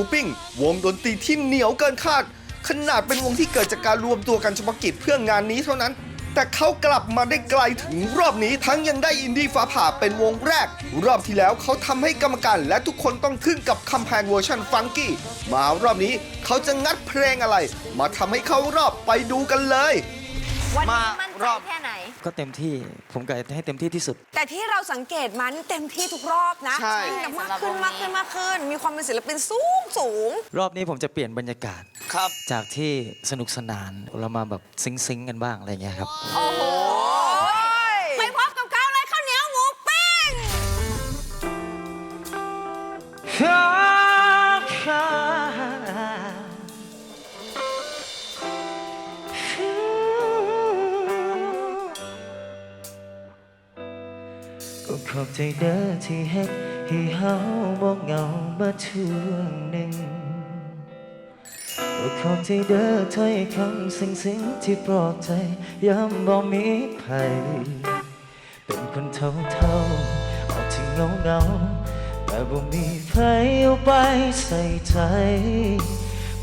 ูปิ้ง วงดนตรีที่เหนียวเกินคาด ขนาดเป็นวงที่เกิดจากการรวมตัวกันเฉพาะกิจเพื่องานนี้เท่านั้น แต่เขากลับมาได้ไกลถึงรอบนี้ทั้งยังได้อินดี้ฟ้าผ่าเป็นวงแรก รอบที่แล้วเขาทำให้กรรมการและทุกคนต้องทึ่งกับคำแพงเวอร์ชันฟังกี้มารอบนี้เขาจะงัดเพลงอะไร มาทำให้เขารอบไปดูกันเลย วันนี้มา รใจอบ แค่ไหน ก็เต็มที่ผมก็ให้เต็มที่ที่สุด แต่ที่เราสังเกตมานี่เต็มที่ทุกรอบนะใช่ยิ่งแบบมากขึ้นมากขึ้นมากขึ้น มีความเป็นศิลปินสูงสูง รอบนี้ผมจะเปลี่ยนบรรยากาศ ครับ จากที่สนุกสนานเรามาแบบซิงซิงๆกันบ้างอะไรเงี้ยครับ โอ้โห ขอบใจเด้อที่เฮ็ดให้เฮาบ่เหงามาช่วงหนึ่งขอบใจเด้อถ้อยคำสิ่งสิ่งที่ปลอบใจยามบ่มีไผเป็นคนเท่าเท่าๆออกที่เงาเงาแต่บ่มีไผเอาไปใส่ใจ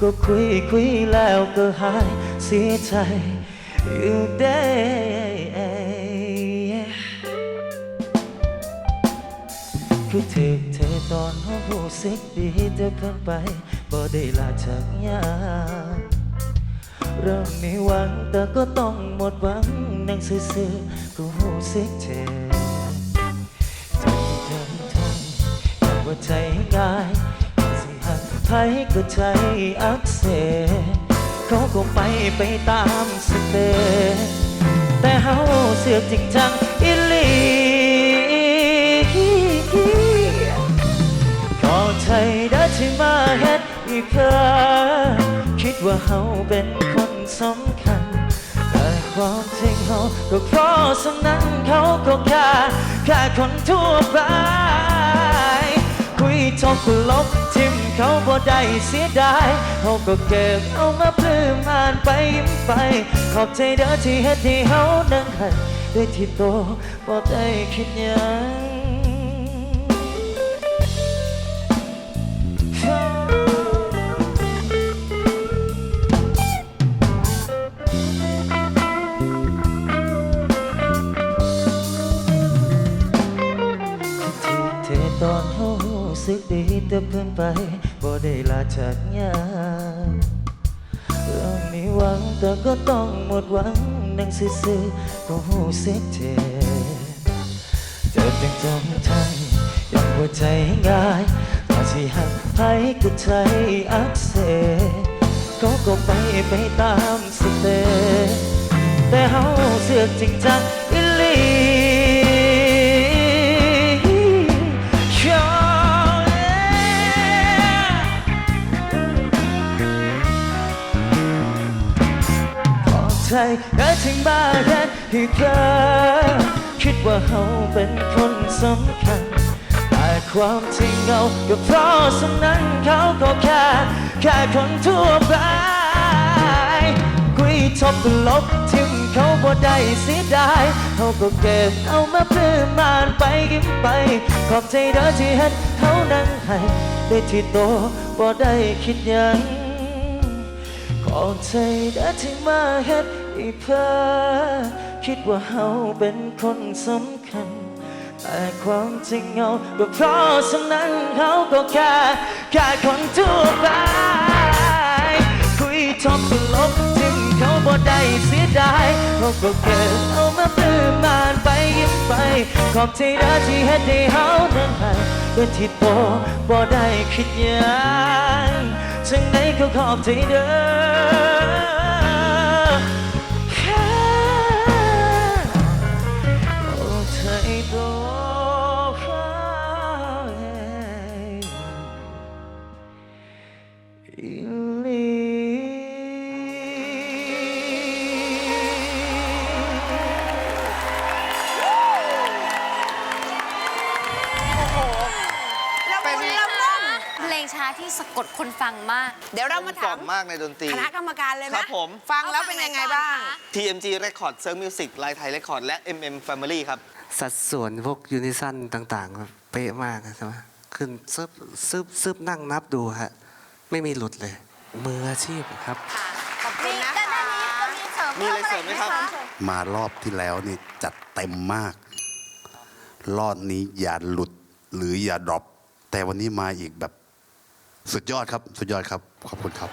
ก็คุยคุยแล้วก็หายเสียใจอยู่ได้ คือถึกเธอตอนห้องหูสิกดีแต่เพิ่นไปบ่ได้ลาจากยาเริ่มมีหวังแต่ก็ต้องหมดหวังนั่งซื่อๆก็หูสิกเจ็บทนทนทนอยากว่าใจง่ายสิหักไผก็ใจอักเสบเขาคงไปไปตามสเตแต่เฮาเสือกจริงจังอี ว่าเฮาเป็นคนสำคัญ แต่ความจริงเฮาก็เพราะสำนั้นเขาก็แค่แค่คนทั่วไป คุยทบกลบทิมเขาบ่ได้เสียดายเขาก็เก็บเอามาปลื้มอ่านไปยิ้มไป ขอบใจเด้อที่เฮ็ดให้เฮานั่งหันด้วยที่โตบ่ได้คิดหยัง เธอตอนเฮาสึกดีแต่เพิ่นไปบ่ได้ลาจากยาเรามีหวังแต่ก็ต้องหมดหวังนั่งซื่อๆก็รู้สึกเจ็บเจ็บจังจงทางยังหัวใจง่ายถ้าสิหักไผก็ใจอักเสบเขาก็ไปไปตามสเตแต่เฮาเสือกจริงจัง ใจและถึงมาแค่ที่เธอคิดว่าเขาเป็นคนสำคัญ แต่ความจริงเราก็เพราะสำนั้นเขาก็แค่ แค่คนทั่วไปคุยทบลบทิ้งเขาบ่ได้เสียดายเขาก็เก็บเอามาปลื้มมานไปยิ้มไป ขอบใจเด้อที่เห็นเขานั่งให้ได้ที่โตบ่ได้คิดยัง ขอบใจเด้อที่มาเฮ็ดอีเพื่อคิดว่าเฮาเป็นคนสำคัญ แต่ความจริงเฮาก็เพราะสำนั้นเขาก็แค่แค่คนทั่วไป คุยทบก็ลบทิ้งเขาบ่ได้เสียดายเขาก็เก็บเอามาปลื้มมา อบใจเด้อที่เฮ็ดให้เฮานั้นให้เป็นที่โตบ่ได้คิดยังจังไดก็ขอบใจเด้อ กดคนฟังมาก เดี๋ยวเรามากล่ถาอมมมากในดนตรี คณะกรรมการเลยไหมครับผม ฟังแล้วเป็นยังไงบ้าง TMG Record s e r v Music ลายไทย Record และ MM Family ครับ สัดส่วนพวกยูนิซันต่างๆแบบเป๊ะมากใช่ไหมขึ้นซึบซึบซึบนั่งนับดูฮะ ไม่มีหลุดเลย มืออาชีพครับค่ะขอบคุณนี่นะด้านคะนี้ก็มีเสริมมีอะไรเสริมไหมครับ มารอบที่แล้วนี่จัดเต็มมาก รอบนี้อย่าหลุดหรืออย่าดรอปแต่วันนี้มาอีกแบบ สุดยอดครับ สุดยอดครับ ขอบคุณครับ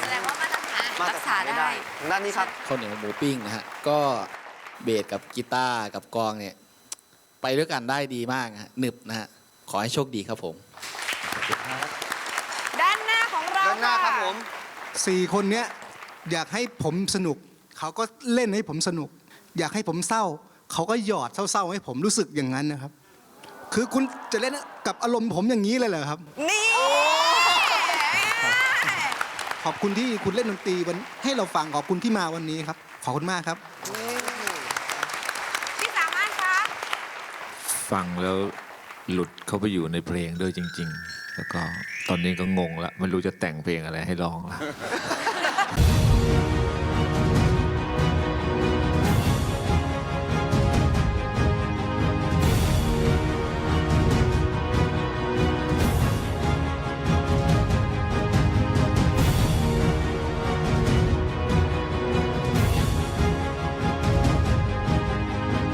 แสดงว่ามาตรฐานมารัตรกฐาษานไม่ได้ได้ด้านนี้ครับ ข้าวเหนียวหมูปิ้งนะฮะ ก็เบสกับกีตาร์กับกลองเนี่ย ไปด้วยกันได้ดีมากนะฮะหนึบนะฮะ ขอให้โชคดีครับผม ด้านหน้าของเราด้านหน้าครับผม สี่คนเนี้ยอยากให้ผมสนุก เขาก็เล่นให้ผมสนุก อยากให้ผมเศร้า เขาก็หยอดเศร้าๆให้ผมรู้สึกอย่างนั้นนะครับ คือคุณจะเล่นกับอารมณ์ผมอย่างนี้เลยเหรอครับ นี่ ขอบคุณที่คุณเล่นดนตรีวันให้เราฟังขอบคุณที่มาวันนี้ครับ ขอบคุณมากครับ พี่สามารถครับฟังแล้วหลุดเข้าไปอยู่ในเพลงด้วยจริง ๆ แล้วก็ตอนนี้ก็งงละไม่รู้จะแต่งเพลงอะไรให้ร้องละ